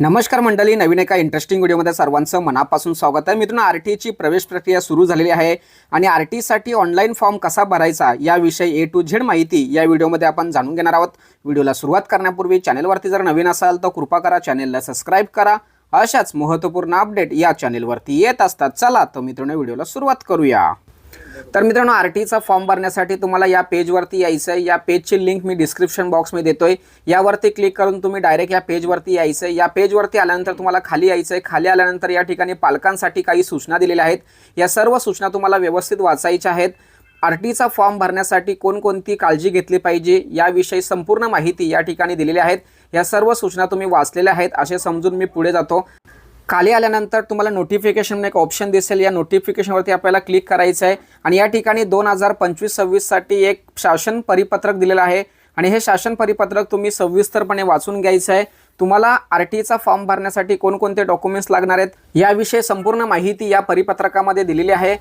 नमस्कार मंडळी नवीन एका इंटरेस्टिंग व्हिडिओमध्ये सर्वांचं मनापासून स्वागत आहे. मित्रांनो आर टीची प्रवेश प्रक्रिया सुरू झालेली आहे आणि आर टीसाठी ऑनलाईन फॉर्म कसा भरायचा याविषयी ए टू झेड माहिती या व्हिडिओमध्ये आपण जाणून घेणार आहोत. व्हिडिओला सुरुवात करण्यापूर्वी चॅनलवरती जर नवीन असाल तर कृपा करा चॅनलला सबस्क्राईब करा. अशाच महत्त्वपूर्ण अपडेट या चॅनेलवरती येत असतात. चला तर मित्रांनो व्हिडिओला सुरुवात करूया. तर मित्रांनो आर टीचा फॉर्म भरण्यासाठी तुम्हाला या पेजवरती यायचं आहे या पेजची लिंक मी डिस्क्रिप्शन बॉक्समध्ये देतोय. यावरती क्लिक करून तुम्ही डायरेक्ट या पेजवरती यायचं आहे या पेजवरती आल्यानंतर तुम्हाला खाली यायचं आहे खाली आल्यानंतर या ठिकाणी पालकांसाठी काही सूचना दिलेल्या आहेत. या सर्व सूचना तुम्हाला व्यवस्थित वाचायच्या आहेत. आर टीचा फॉर्म भरण्यासाठी कोणकोणती काळजी घेतली पाहिजे याविषयी संपूर्ण माहिती या ठिकाणी दिलेली आहेत. या सर्व सूचना तुम्ही वाचलेल्या आहेत. असे समजून मी पुढे जातो. खाली आल्यानंतर तुम्हाला नोटिफिकेशन एक ऑप्शन दिसेल. या नोटिफिकेशनवरती आपल्याला क्लिक करायचं आहे आणि या ठिकाणी दोन हजार पंचवीस सव्वीससाठी एक शासन परिपत्रक दिलेलं आहे. आणि हे शासन परिपत्रक तुम्ही सविस्तरपणे वाचून घ्यायचं आहे तुम्हाला आर टीचा फॉर्म भरण्यासाठी कोणकोणते डॉक्युमेंट्स लागणार आहेत याविषयी संपूर्ण माहिती या परिपत्रकामध्ये दिलेली आहे.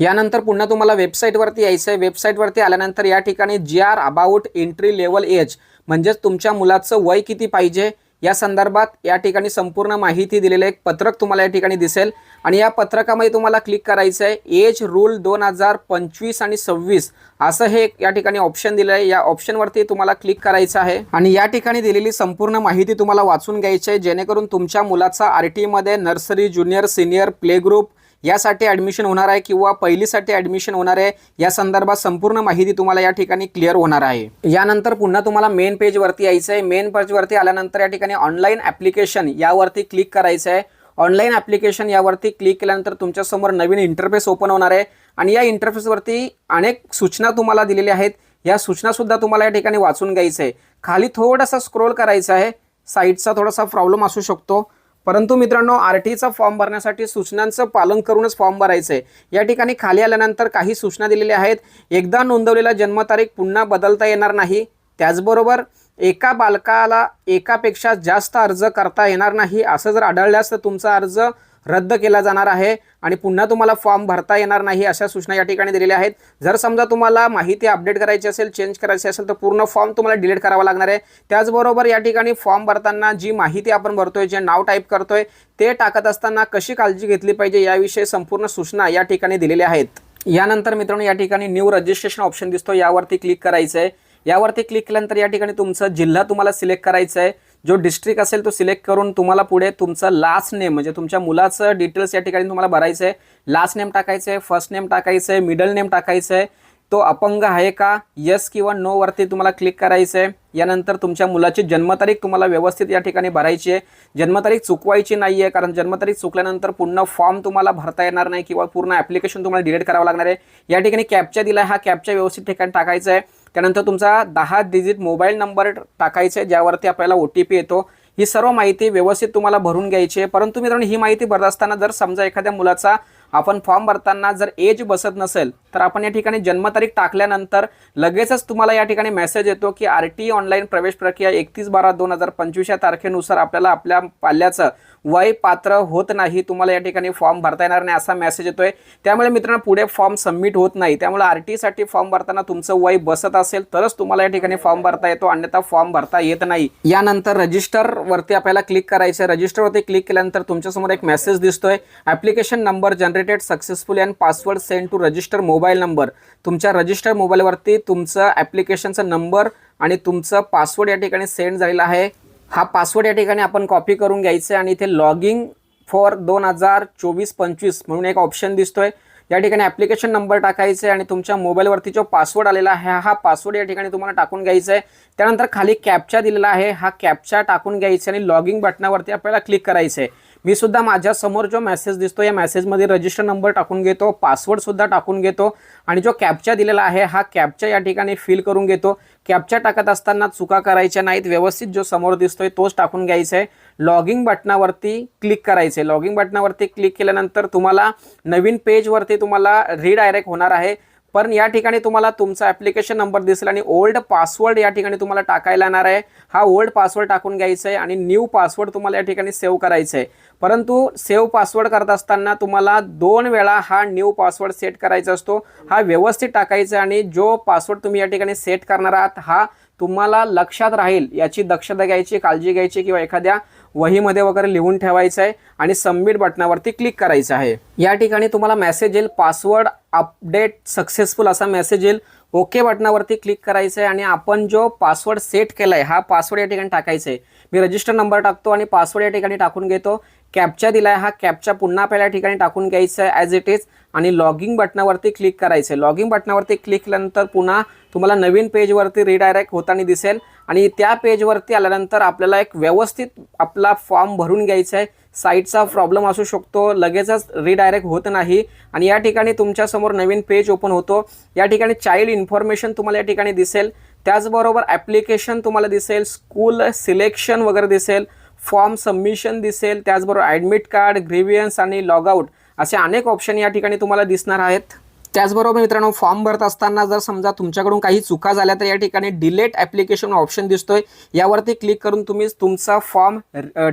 यानंतर पुन्हा तुम्हाला वेबसाईटवरती यायचं आहे वेबसाईटवरती आल्यानंतर या ठिकाणी G R about entry level age म्हणजेच तुमच्या मुलाचं वय किती पाहिजे या संदर्भात या ठिकाणी संपूर्ण माहिती दिलेलं एक पत्रक तुम्हाला या ठिकाणी दिसेल. आणि या पत्रकामध्ये तुम्हाला क्लिक करायचं आहे एज रूल दोन हजार पंचवीस आणि सव्वीस. असं हे या ठिकाणी ऑप्शन दिलं आहे. या ऑप्शनवरती तुम्हाला क्लिक करायचं आहे. आणि या ठिकाणी दिलेली संपूर्ण माहिती तुम्हाला वाचून घ्यायची आहे. जेणेकरून तुमच्या मुलाचा आर टीमध्ये nursery junior senior play group यासाठी ॲडमिशन होणार आहे किंवा पहिलीसाठी ॲडमिशन होणार आहे या संदर्भात संपूर्ण माहिती तुम्हाला या ठिकाणी क्लिअर होणार आहे. यानंतर पुन्हा तुम्हाला मेन पेजवरती यायचं आहे. मेन पेजवरती आल्यानंतर या ठिकाणी ऑनलाईन ॲप्लिकेशन यावरती क्लिक करायचं आहे. ऑनलाईन ॲप्लिकेशन यावरती क्लिक केल्यानंतर तुमच्यासमोर नवीन इंटरफेस ओपन होणार आहे. आणि या इंटरफेसवरती अनेक सूचना तुम्हाला दिलेल्या आहेत. या सूचनासुद्धा तुम्हाला या ठिकाणी वाचून घ्यायचं आहे. खाली थोडासा स्क्रोल करायचा आहे. साईटचा थोडासा प्रॉब्लेम असू शकतो. परंतु मित्रांनो आर टीचा फॉर्म भरण्यासाठी सूचनांचं पालन करूनच फॉर्म भरायचं आहे या ठिकाणी खाली आल्यानंतर काही सूचना दिलेल्या आहेत. एकदा नोंदवलेला जन्मतारीख पुन्हा बदलता येणार नाही. त्याचबरोबर एका बालकाला एकापेक्षा जास्त अर्ज करता येणार नाही असं जर आढळल्यास तर तुमचा अर्ज रद्द केला जाणार आहे आणि पुन्हा तुम्हाला फॉर्म भरता येणार नाही अशा सूचना या ठिकाणी दिलेल्या आहेत. जर समजा तुम्हाला माहिती अपडेट करायची असेल चेंज करायची असेल तर पूर्ण फॉर्म तुम्हाला डिलीट करावा लागणार आहे. त्याचबरोबर या ठिकाणी फॉर्म भरताना जी माहिती आपण भरतोय जे नाव टाईप करतोय ते टाकत असताना कशी काळजी घेतली पाहिजे याविषयी संपूर्ण सूचना या ठिकाणी दिलेल्या आहेत. यानंतर मित्रांनो या ठिकाणी न्यू रजिस्ट्रेशन ऑप्शन दिसतो यावरती क्लिक करायचं आहे यावरती क्लिक केल्यानंतर या ठिकाणी तुमचा जिल्हा तुम्हाला सिलेक्ट करायचा आहे जो डिस्ट्रिक्ट असेल तो सिलेक्ट करून तुम्हाला पुढे तुमचं लास्ट नेम म्हणजे तुमच्या मुलाचं डिटेल्स या ठिकाणी तुम्हाला भरायचं आहे लास्ट नेम टाकायचं आहे फर्स्ट नेम टाकायचं आहे मिडल नेम टाकायचं आहे तो अपंग आहे का? यस किंवा नो वरती तुम्हाला क्लिक करायचं आहे यानंतर तुमच्या मुलाची जन्मतारीख तुम्हाला व्यवस्थित या ठिकाणी भरायची आहे. जन्मतारीख चुकवायची नाही आहे कारण जन्मतारीख चुकल्यानंतर पूर्ण फॉर्म तुम्हाला भरता येणार नाही किंवा पूर्ण ॲप्लिकेशन तुम्हाला डिलीट करावं लागणार आहे. या ठिकाणी कॅपचा दिला हा कॅपच्या व्यवस्थित ठिकाणी टाकायचा आहे त्यानंतर तुमचा दहा डिजिट मोबाईल नंबर टाकायचा आहे ज्यावरती आपल्याला ओ टी पी येतो. ही सर्व माहिती व्यवस्थित तुम्हाला भरून घ्यायची आहे. परंतु मित्रांनो ही माहिती भरत असताना जर समजा एखाद्या मुलाचा आपण फॉर्म भरताना जर एज बसत नसेल तर आपण या ठिकाणी जन्मतारीख टाकल्यानंतर लगेचच तुम्हाला या ठिकाणी मेसेज येतो की आर टी ऑनलाईन प्रवेश प्रक्रिया एकतीस बारा दोन हजार पंचवीस या तारखेनुसार आपल्याला आपल्या पाल्याचं वय पात्र होत नाही. तुम्हाला या ठिकाणी फॉर्म भरता येणार नाही असा मेसेज येतोय. त्यामुळे मित्रांनो पुढे फॉर्म सबमिट होत नाही. त्यामुळे आर टीसाठी फॉर्म भरताना तुमचं वय बसत असेल तरच तुम्हाला या ठिकाणी फॉर्म भरता येतो. अन्यथा फॉर्म भरता येत नाही. यानंतर रजिस्टर वरती आपल्याला क्लिक करायचं आहे. रजिस्टरवरती क्लिक केल्यानंतर तुमच्यासमोर एक मेसेज दिसतोय. Application number generated successful and password send to register mobile number तुमच्या रजिस्टर मोबाईलवरती तुमचं ॲप्लिकेशनचा नंबर आणि तुमचं पासवर्ड या ठिकाणी सेंड झालेला आहे. हा पासवर्ड या ठिकाणी आपण कॉपी करून घ्यायचं आहे आणि इथे लॉगिंग फॉर दोन हजार चोवीस पंचवीस म्हणून एक ऑप्शन दिसतोय. या ठिकाणी ॲप्लिकेशन नंबर टाकायचा आहे आणि तुमच्या मोबाईलवरती जो पासवर्ड आलेला आहे हा पासवर्ड या ठिकाणी तुम्हाला टाकून घ्यायचा आहे. त्यानंतर खाली कॅप्चा दिलेला आहे. हा कॅप्चा टाकून घ्यायचा आणि लॉगिंग बटनावरती आपल्याला क्लिक करायचं आहे. मी सुद्धा माझ्यासमोर जो मेसेज दिसतो या मेसेजमध्ये रजिस्टर नंबर टाकून घेतो पासवर्ड सुद्धा टाकून घेतो आणि जो कॅपचा दिलेला आहे हा कॅपचा या ठिकाणी फिल करून घेतो. कॅपचा टाकत असताना चुका करायच्या नाहीत व्यवस्थित जो समोर दिसतोय तोच टाकून घ्यायचा आहे लॉगिंग बटनावरती क्लिक करायचं आहे लॉगिंग बटनावरती क्लिक केल्यानंतर तुम्हाला नवीन पेजवरती तुम्हाला रिडायरेक्ट होणार आहे. पण या ठिकाणी तुम्हाला तुमचा ॲप्लिकेशन नंबर दिसेल आणि ओल्ड पासवर्ड या ठिकाणी तुम्हाला टाकायला येणार आहे. हा ओल्ड पासवर्ड टाकून घ्यायचा आहे आणि न्यू पासवर्ड तुम्हाला या ठिकाणी सेव्ह करायचं आहे. परंतु सेव्ह पासवर्ड करत असताना तुम्हाला दोन वेळा हा न्यू पासवर्ड सेट करायचा असतो. हा व्यवस्थित टाकायचा आणि जो पासवर्ड तुम्ही या ठिकाणी सेट करणार आहात हा तुम्हाला लक्षात राहील याची दक्षता घ्यायची काळजी घ्यायची किंवा एखाद्या वहीमध्ये वगैरे लिहून ठेवायचं आहे आणि सबमिट बटनावरती क्लिक करायचं आहे. या ठिकाणी तुम्हाला मेसेज येईल. पासवर्ड अपडेट सक्सेसफुल असा मेसेज येईल. ओके बटनावरती क्लिक करायचं आहे आणि आपण जो पासवर्ड सेट केला आहे हा पासवर्ड या ठिकाणी टाकायचा आहे मी रजिस्टर नंबर टाकतो आणि पासवर्ड या ठिकाणी टाकून घेतो. कॅपचा दिला आहे हा कॅपचा पुन्हा पहिल्या ठिकाणी टाकून घ्यायचं आहे ॲज इट इज आणि लॉगिंग बटनावरती क्लिक करायचं आहे लॉगिंग बटनावरती क्लिक केल्यानंतर पुन्हा तुम्हाला नवीन पेजवरती रिडायरेक्ट होताना दिसेल. आणि त्या पेजवरती आल्यानंतर आपल्याला एक व्यवस्थित आपला फॉर्म भरून घ्यायचा आहे साईटचा प्रॉब्लेम असू शकतो लगेचच रिडायरेक्ट होत नाही. आणि या ठिकाणी तुमच्यासमोर नवीन पेज ओपन होतो. या ठिकाणी चाइल्ड इन्फॉर्मेशन तुम्हाला या ठिकाणी दिसेल. त्याचबरोबर ॲप्लिकेशन तुम्हाला दिसेल. स्कूल सिलेक्शन वगैरे दिसेल. फॉर्म सबमिशन दिसेल. त्याचबरोबर ॲडमिट कार्ड ग्रेव्हियन्स आणि लॉगआउट असे अनेक ऑप्शन या ठिकाणी तुम्हाला दिसणार आहेत. त्याचबरोबर मित्रांनो फॉर्म भरत असताना जर समजा तुमच्याकडून काही चुका झाल्या तर या ठिकाणी डिलेट ॲप्लिकेशन ऑप्शन दिसतोय. यावरती क्लिक करून तुम्ही तुमचा फॉर्म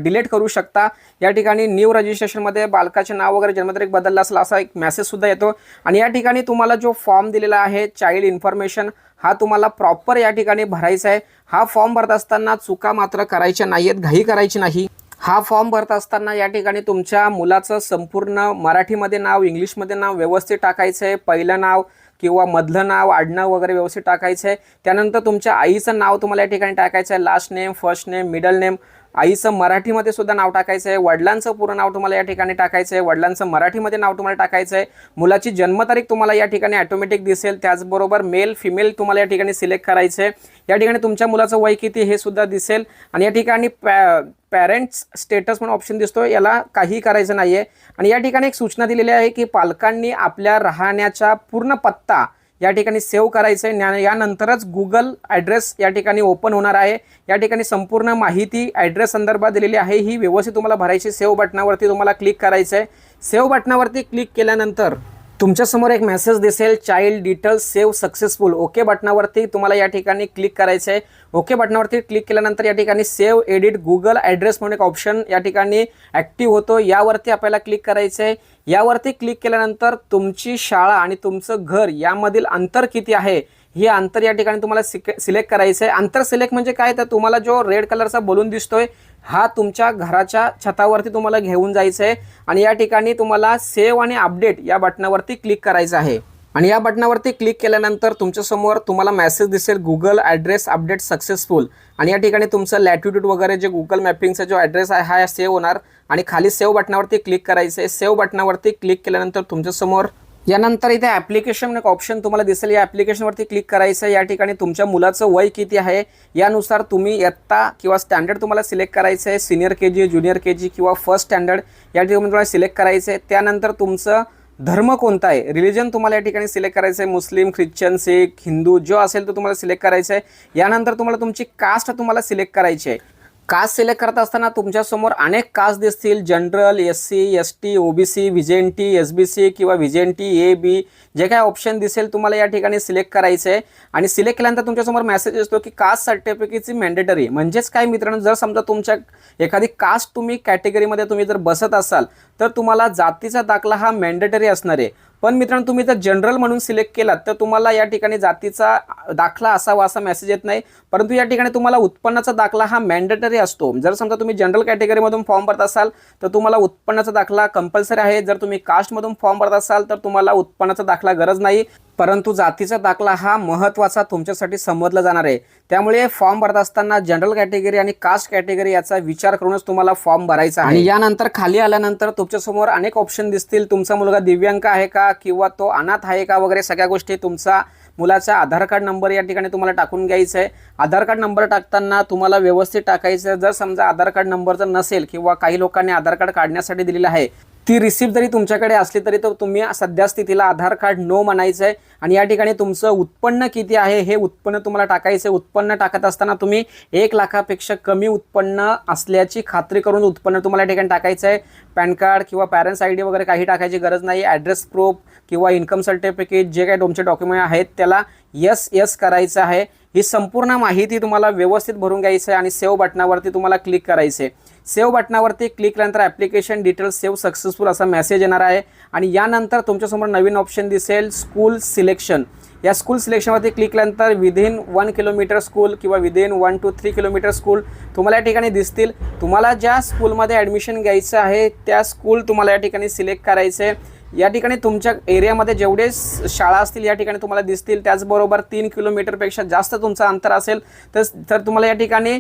डिलेट करू शकता. या ठिकाणी न्यू रजिस्ट्रेशनमध्ये बालकाचे नाव वगैरे जन्मतारीख बदलला असेल असा एक मेसेजसुद्धा येतो. आणि या ठिकाणी तुम्हाला जो फॉर्म दिलेला आहे चाइल्ड इन्फॉर्मेशन हा तुम्हाला प्रॉपर या ठिकाणी भरायचा आहे. हा फॉर्म भरत असताना चुका मात्र करायच्या नाही आहेत घाई करायची नाही. हा फॉर्म भरत असताना या ठिकाणी तुमच्या मुलाचं संपूर्ण मराठीमध्ये नाव इंग्लिशमध्ये नाव व्यवस्थित टाकायचं आहे पहिलं नाव किंवा मधलं नाव आडनाव वगैरे व्यवस्थित टाकायचं आहे त्यानंतर तुमच्या आईचं नाव तुम्हाला या ठिकाणी टाकायचं आहे last name first name middle name आईचं मराठीमध्ये सुद्धा नाव टाकायचं आहे. वडिलांचं पूर्ण नाव तुम्हाला या ठिकाणी टाकायचं आहे. वडिलांचं मराठीमध्ये नाव तुम्हाला टाकायचं आहे. मुलाची जन्मतारीख तुम्हाला या ठिकाणी ऑटोमॅटिक दिसेल. त्याचबरोबर मेल फिमेल तुम्हाला या ठिकाणी सिलेक्ट करायचं आहे. या ठिकाणी तुमच्या मुलाचं वय किती हे सुद्धा दिसेल. आणि या ठिकाणी पॅ पॅरेंट्स स्टेटस म्हणून ऑप्शन दिसतो याला काही करायचं नाही आहे आणि या ठिकाणी एक सूचना दिलेली आहे की पालकांनी आपल्या राहण्याचा पूर्ण पत्ता या ठिकाणी सेव्ह करायचं आहे न्या- यानंतरच गुगल ॲड्रेस या ठिकाणी ओपन होणार आहे. या ठिकाणी संपूर्ण माहिती ॲड्रेस संदर्भात दिलेली आहे. ही व्यवस्थित तुम्हाला भरायची सेव्ह बटनावरती तुम्हाला क्लिक करायचं आहे सेव्ह बटनावरती क्लिक केल्यानंतर तुमच्यासमोर एक मेसेज दिसेल child details save successful okay बटनावरती तुम्हाला या ठिकाणी क्लिक करायचं आहे ओके बटनावरती क्लिक केल्यानंतर या ठिकाणी सेव्ह एडिट गुगल ॲड्रेस म्हणून एक ऑप्शन या ठिकाणी ॲक्टिव्ह होतो. यावरती आपल्याला क्लिक करायचं आहे यावरती क्लिक केल्यानंतर तुमची शाळा आणि तुमचं घर यामधील अंतर किती आहे? हे अंतर या ठिकाणी तुम्हाला सिलेक्ट करायचं आहे अंतर सिलेक्ट म्हणजे काय? तर तुम्हाला जो रेड कलरचा बलून दिसतोय हा तुमच्या घराच्या छतावरती तुम्हाला घेऊन जायचं आहे आणि या ठिकाणी तुम्हाला सेव्ह आणि अपडेट या बटनावरती क्लिक करायचं आहे. आणि या बटनावरती क्लिक केल्यानंतर तुमच्यासमोर तुम्हाला मेसेज दिसेल गुगल ॲड्रेस अपडेट सक्सेसफुल आणि या ठिकाणी तुमचं लॅटिट्यूड वगैरे जे गुगल मॅपिंगचा जो ॲड्रेस आहे हा सेव्ह होणार. आणि खाली सेव्ह बटनावरती क्लिक करायचं आहे. सेव्ह बटनावरती क्लिक केल्यानंतर तुमच्यासमोर यानंतर इथे ॲप्लिकेशन एक ऑप्शन तुम्हाला दिसेल. या ॲप्लिकेशनवरती क्लिक करायचं आहे. या ठिकाणी तुमच्या मुलाचं वय किती आहे? यानुसार तुम्ही इयत्ता किंवा स्टँडर्ड तुम्हाला सिलेक्ट करायचं आहे. Senior K G junior K जी किंवा फर्स्ट स्टँडर्ड या ठिकाणी तुम्हाला सिलेक्ट करायचं आहे. त्यानंतर तुमचं धर्म कोणता आहे? रिलिजन तुम्हाला या ठिकाणी सिलेक्ट करायचं आहे. मुस्लिम ख्रिश्चन सिख हिंदू जो असेल तो तुम्हाला सिलेक्ट करायचं आहे. यानंतर तुम्हाला तुमची कास्ट तुम्हाला सिलेक्ट करायची आहे. कास्ट सिलेक्ट करत असताना तुमच्यासमोर अनेक कास्ट दिसतील. General S C S T O B C VJNT S B C किंवा व्हिजेन टी ए बी जे काय ऑप्शन दिसेल तुम्हाला या ठिकाणी सिलेक्ट करायचं आहे. आणि सिलेक्ट केल्यानंतर तुमच्यासमोर मेसेज असतो की कास्ट सर्टिफिकेटची मॅन्डेटरी म्हणजेच काय मित्रांनो जर समजा तुमच्या एखादी कास्ट तुम्ही कॅटेगरीमध्ये तुम्ही जर बसत असाल तर तुम्हाला जातीचा दाखला हा मॅन्डेटरी असणार आहे. पण मित्रांनो तुम्ही जर जनरल म्हणून सिलेक्ट केलात तर तुम्हाला या ठिकाणी जातीचा दाखला असावा असा मेसेज येत नाही. परंतु या ठिकाणी तुम्हाला उत्पन्नाचा दाखला हा मॅन्डेटरी असतो. जर समजा तुम्ही जनरल कॅटेगरीमधून फॉर्म भरत असाल तर तुम्हाला उत्पन्नाचा दाखला कंपल्सरी आहे. जर तुम्ही कास्टमधून फॉर्म भरत असाल तर तुम्हाला उत्पन्नाचा दाखला गरज नाही. परंतु जातीचा दाखला हा महत्त्वाचा तुमच्यासाठी समजला जाणार आहे. त्यामुळे फॉर्म भरत असताना जनरल कॅटेगरी आणि कास्ट कॅटेगरी याचा विचार करूनच तुम्हाला फॉर्म भरायचा आहे. आणि यानंतर खाली आल्यानंतर तुमच्यासमोर अनेक ऑप्शन दिसतील. तुमचा मुलगा दिव्यांग आहे का किंवा तो अनाथ आहे का वगैरे सगळ्या गोष्टी तुमचा मुलाचा आधार कार्ड नंबर या ठिकाणी तुम्हाला टाकून घ्यायचा आहे. आधार कार्ड नंबर टाकताना तुम्हाला व्यवस्थित टाकायचं जर समजा आधार कार्ड नंबर जर नसेल किंवा काही लोकांनी आधार कार्ड काढण्यासाठी दिलेलं आहे ती रिसिप्ट जरी तुमच्याकडे असली तरी तर तुम्ही सध्या स्थितीला आधार कार्ड नो म्हणायचं आहे आणि या ठिकाणी तुमचं उत्पन्न किती आहे हे उत्पन्न तुम्हाला टाकायचं आहे उत्पन्न टाकत असताना तुम्ही एक लाखापेक्षा कमी उत्पन्न असल्याची खात्री करून उत्पन्न तुम्हाला या ठिकाणी टाकायचं आहे पॅन कार्ड किंवा पॅरेंट्स आय डी वगैरे काही टाकायची गरज नाही. ॲड्रेस प्रूफ किंवा इन्कम सर्टिफिकेट जे काही तुमचे डॉक्युमेंट आहेत त्याला यस यस करायचं आहे. ही संपूर्ण माहिती तुम्हाला व्यवस्थित भरून घ्यायचं आहे आणि सेव्ह बटनावरती तुम्हाला क्लिक करायचं आहे सेव्ह बटनावरती क्लिक केल्यानंतर ॲप्लिकेशन डिटेल्स सेव्ह सक्सेसफुल असा मेसेज येणार आहे. आणि यानंतर तुमच्यासमोर नवीन ऑप्शन दिसेल स्कूल सिलेक्शन या स्कूल सिलेक्शनवरती क्लिक केल्यानंतर विदिन वन किलोमीटर स्कूल किंवा within one two three kilometre school तुम्हाला या ठिकाणी दिसतील. तुम्हाला ज्या स्कूलमध्ये ॲडमिशन घ्यायचं आहे त्या स्कूल तुम्हाला या ठिकाणी सिलेक्ट करायचं आहे या ठिकाणी तुमच्या एरियामध्ये जेवढे शाळा असतील या ठिकाणी तुम्हाला दिसतील त्याचबरोबर तीन किलोमीटरपेक्षा जास्त तुमचं अंतर असेल तर तर तुम्हाला या ठिकाणी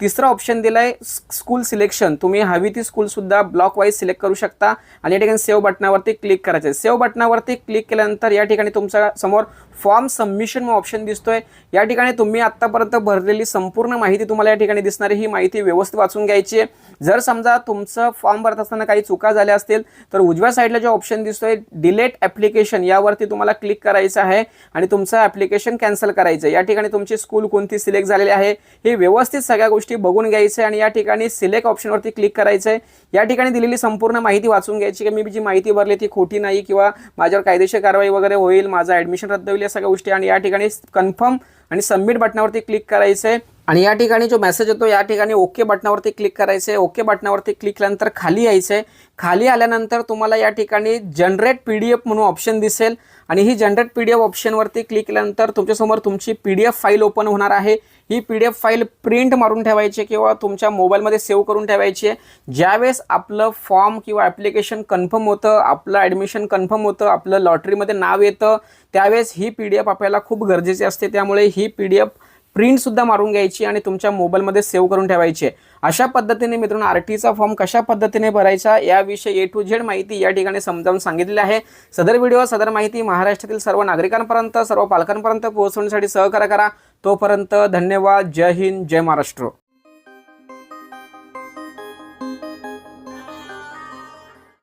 तिसरा ऑप्शन दिला आहे स्कूल सिलेक्शन तुम्ही हवी ती स्कूलसुद्धा ब्लॉक वाईज सिलेक्ट करू शकता आणि या ठिकाणी सेव्ह बटनावरती क्लिक करायचं आहे सेव्ह बटनावरती क्लिक केल्यानंतर या ठिकाणी तुमच्यासमोर फॉर्म सबमिशन ऑप्शन दिसतोय. या ठिकाणी तुम्ही आत्तापर्यंत भरलेली संपूर्ण माहिती तुम्हाला या ठिकाणी दिसणारी ही माहिती व्यवस्थित वाचून घ्यायची आहे. जर समजा तुमचं फॉर्म भरत असताना काही चुका झाल्या असतील तर उजव्या साईडला जे ऑप्शन ऑप्शन दिसतोय. डिलेट ॲप्लिकेशन यावरती तुम्हाला क्लिक करायचं आहे आणि तुमचं ॲप्लिकेशन कॅन्सल करायचं आहे या ठिकाणी तुमची स्कूल कोणती सिलेक्ट झालेली आहे हे व्यवस्थित सगळ्या गोष्टी बघून घ्यायचं आहे आणि या ठिकाणी सिलेक्ट ऑप्शनवरती क्लिक करायचं आहे या ठिकाणी दिलेली संपूर्ण माहिती वाचून घ्यायची की मी जी माहिती भरली ती खोटी नाही किंवा माझ्यावर कायदेशीर कारवाई वगैरे होईल माझं ॲडमिशन रद्द होईल या सगळ्या गोष्टी. आणि या ठिकाणी कन्फर्म आणि सबमिट बटनावरती क्लिक करायचं आहे आणि या ठिकाणी जो मेसेज येतो या ठिकाणी ओके बटनावरती क्लिक करायचं. आहे ओके बटनावरती क्लिक केल्यानंतर खाली यायचं. आहे खाली आल्यानंतर तुम्हाला या ठिकाणी जनरेट पी डी एफ म्हणून ऑप्शन दिसेल. आणि ही जनरेट पी डी एफ ऑप्शनवरती क्लिक केल्यानंतर तुमच्यासमोर तुमची P D F file open होणार आहे. ही P D F file print मारून ठेवायची किंवा तुमच्या मोबाईलमध्ये सेव्ह करून ठेवायची आहे. ज्यावेळेस आपलं फॉर्म किंवा ॲप्लिकेशन कन्फर्म होतं आपलं ॲडमिशन कन्फर्म होतं आपलं लॉटरीमध्ये नाव येतं त्यावेळेस ही पी डी एफ आपल्याला खूप गरजेची असते. त्यामुळे ही पी डी एफ प्रिंटसुद्धा मारून घ्यायची आणि तुमच्या मोबाईलमध्ये सेव्ह करून ठेवायची आहे. अशा पद्धतीने मित्रांनो आर टीचा फॉर्म कशा पद्धतीने भरायचा याविषयी ए टू झेड माहिती या ठिकाणी समजावून सांगितलेली आहे. सदर व्हिडिओ सदर माहिती महाराष्ट्रातील सर्व नागरिकांपर्यंत सर्व पालकांपर्यंत पोहोचवण्यासाठी सहकार्य करा. तोपर्यंत धन्यवाद. जय हिंद जय महाराष्ट्र.